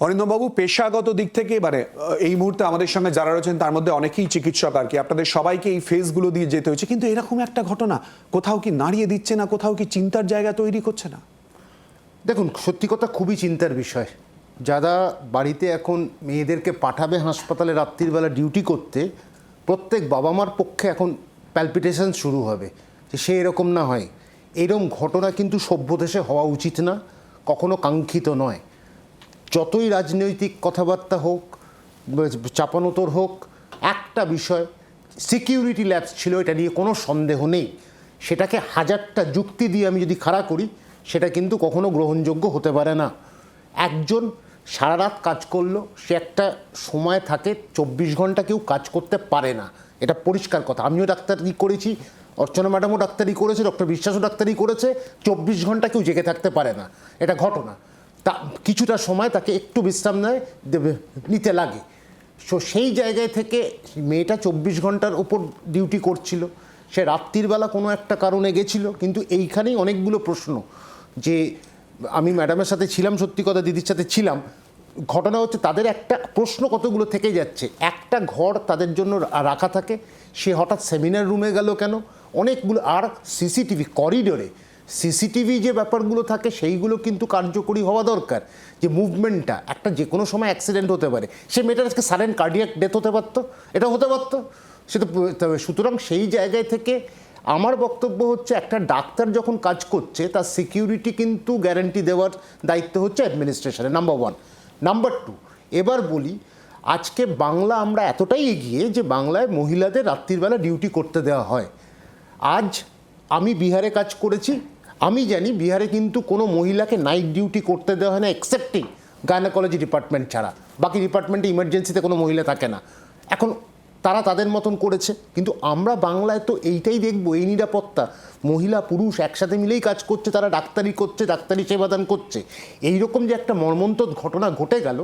অরিন্দমবাবু পেশাগত দিক থেকে আহ, এই মুহূর্তে আমাদের সঙ্গে যারা রয়েছেন তার মধ্যে অনেকেই চিকিৎসক আর কি। আপনাদের সবাইকে এই ফেজগুলো দিয়ে যেতে হয়েছে। কিন্তু এরকম একটা ঘটনা কোথাও কি নাড়িয়ে দিচ্ছে না কোথাও কি চিন্তার জায়গা তৈরি করছে না? দেখুন সত্যি কথা খুবই চিন্তার বিষয়। যারা বাড়িতে এখন মেয়েদেরকে পাঠাবে হাসপাতালে রাত্রিবেলা ডিউটি করতে প্রত্যেক বাবা মার পক্ষে এখন প্যালপিটেশন শুরু হবে যে সে এরকম না হয়। এরকম ঘটনা কিন্তু সভ্য দেশে হওয়া উচিত না কখনো কাঙ্ক্ষিত নয়। যতই রাজনৈতিক কথাবার্তা হোক চাপানোতর হোক, একটা বিষয় সিকিউরিটি ল্যাবস ছিল, এটা নিয়ে কোনো সন্দেহ নেই। সেটাকে হাজারটা যুক্তি দিয়ে আমি যদি খাড়া করি, সেটা কিন্তু কখনো গ্রহণযোগ্য হতে পারে না। একজন সারা রাত কাজ করল, সে একটা সময় থাকে, চব্বিশ ঘণ্টা কেউ কাজ করতে পারে না। এটা পরিষ্কার কথা। আমিও ডাক্তারি করেছি, অর্চনা ম্যাডামও ডাক্তারি করেছে, ডক্টর বিশ্বাসও ডাক্তারি করেছে, চব্বিশ ঘণ্টা কেউ জেগে থাকতে পারে না। এটা ঘটনা। তা কিছুটা সময় তাকে একটু বিশ্রাম নেয় নিতে লাগে। সো সেই জায়গায় থেকে মেয়েটা চব্বিশ ঘণ্টার ওপর ডিউটি করছিল। সে রাত্রির বেলা কোনো একটা কারণে গেছিল, কিন্তু এইখানেই অনেকগুলো প্রশ্ন যে আমি ম্যাডামের সাথে ছিলাম, সত্যি কথা দিদির সাথে ছিলাম। ঘটনা হচ্ছে তাদের একটা প্রশ্ন কতগুলো থেকে যাচ্ছে? একটা ঘর তাদের জন্য রাখা থাকে, সে হঠাৎ সেমিনার রুমে গেল কেন? অনেকগুলো, আর সিসিটিভি, করিডোরে সিসিটিভি যে ব্যাপারগুলো থাকে, সেইগুলো কিন্তু কার্যকরী হওয়া দরকার। যে মুভমেন্টটা, একটা যে কোনো সময় অ্যাক্সিডেন্ট হতে পারে। সে মেয়েটার আজকে সাডেন কার্ডিয়াক ডেথ হতে পারতো। এটা হতে পারতো। সেটা সুতরাং সেই জায়গায় থেকে আমার বক্তব্য হচ্ছে, একটা ডাক্তার যখন কাজ করছে, তার সিকিউরিটি কিন্তু গ্যারান্টি দেওয়ার দায়িত্ব হচ্ছে অ্যাডমিনিস্ট্রেশনের নাম্বার ওয়ান নাম্বার টু এবার বলি, আজকে বাংলা আমরা এতটাই এগিয়ে যে বাংলায় মহিলাদের রাত্রিবেলা ডিউটি করতে দেওয়া হয়। আজ আমি বিহারে কাজ করেছি আমি জানি বিহারে কিন্তু কোনো মহিলাকে নাইট ডিউটি করতে দেওয়া হয় না এক্সেপ্টিং গায়নাকোলজি ডিপার্টমেন্ট ছাড়া। বাকি ডিপার্টমেন্টে ইমার্জেন্সিতে কোনো মহিলা থাকে না। এখন তারা তাদের মতন করেছে, কিন্তু আমরা বাংলায় তো এইটাই দেখব, এই নিরাপত্তা। মহিলা, পুরুষ একসাথে মিলেই কাজ করছে, তারা ডাক্তারি করছে, ডাক্তারি সেবাদান করছে। এই রকম যে একটা মর্মন্তদ ঘটনা ঘটে গেল,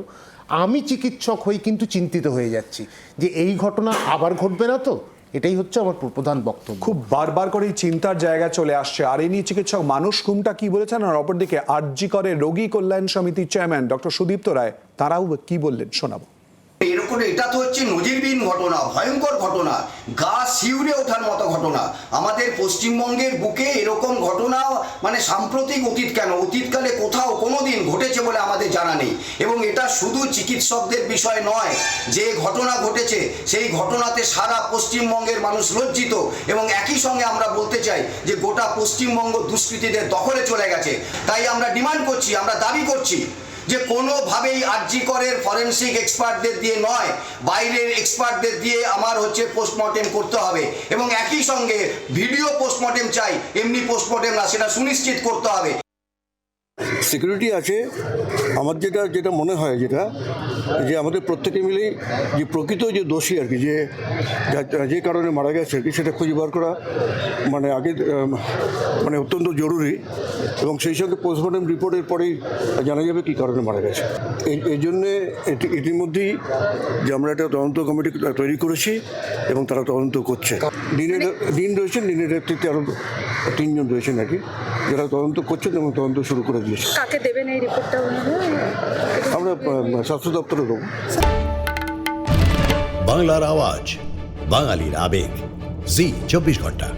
আমি চিকিৎসক হই কিন্তু চিন্তিত হয়ে যাচ্ছি যে এই ঘটনা আবার ঘটবে না তো? এটাই হচ্ছে আমার প্রধান বক্তব্য। খুব বারবার করে চিন্তার জায়গা চলে আসছে। আর এই নিয়ে চিকিৎসক মানুষ কুমটা কি বলেছেন? আর অপরদিকে আরজি করে রোগী কল্যাণ সমিতির চেয়ারম্যান ডক্টর সুদীপ্ত রায়, তারাও কি বললেন শোনাবো। এরকম এটা তো হচ্ছে নজিরবিহীন ঘটনা, ভয়ঙ্কর ঘটনা। গা শিউরে ওঠার মতো ঘটনা। আমাদের পশ্চিমবঙ্গের বুকে এরকম ঘটনা মানে সাম্প্রতিক অতীত কেন? অতীতকালে কোথাও কোনো দিন ঘটেছে বলে আমাদের জানা নেই। এবং এটা শুধু চিকিৎসকদের বিষয় নয়, যে ঘটনা ঘটেছে, সেই ঘটনাতে সারা পশ্চিমবঙ্গের মানুষ লজ্জিত। এবং একই সঙ্গে আমরা বলতে চাই যে গোটা পশ্চিমবঙ্গ দুষ্কৃতীদের দখলে চলে গেছে। তাই আমরা ডিমান্ড করছি, আমরা দাবি করছি যে কোনোভাবেই আরজিকরের ফরেন্সিক এক্সপার্টদের দিয়ে নয়, বাইরের এক্সপার্টদের দিয়ে আমার হচ্ছে পোস্টমর্টেম করতে হবে। এবং একই সঙ্গে ভিডিও পোস্টমর্টেম চাই, এমনি পোস্টমর্টেম না, সেটা সুনিশ্চিত করতে হবে। সিকিউরিটি আছে। আমার যেটা যেটা মনে হয় যেটা যে আমাদের প্রত্যেকে মিলেই যে প্রকৃত যে দোষী আর কি যে যে কারণে মারা গেছে আর কি সেটা খুঁজে বার করা মানে আগে মানে অত্যন্ত জরুরি এবং সেই সঙ্গে পোস্টমর্টম রিপোর্টের পরেই জানা যাবে কী কারণে মারা গেছে। এই এই জন্যে এটি ইতিমধ্যেই যে আমরা একটা তদন্ত কমিটি তৈরি করেছি এবং তারা তদন্ত করছে। দিনের দিন রয়েছেন দিনের নেতৃত্বে আরও তিনজন রয়েছেন আর কি যারা তদন্ত করছেন এবং তদন্ত শুরু করে দিয়েছে কাকে দেবেন এই রিপোর্টটা আমরা স্বাস্থ্য দপ্তরে দেবো। বাংলার আওয়াজ বাঙালির আবেগ। জি চব্বিশ ঘণ্টা।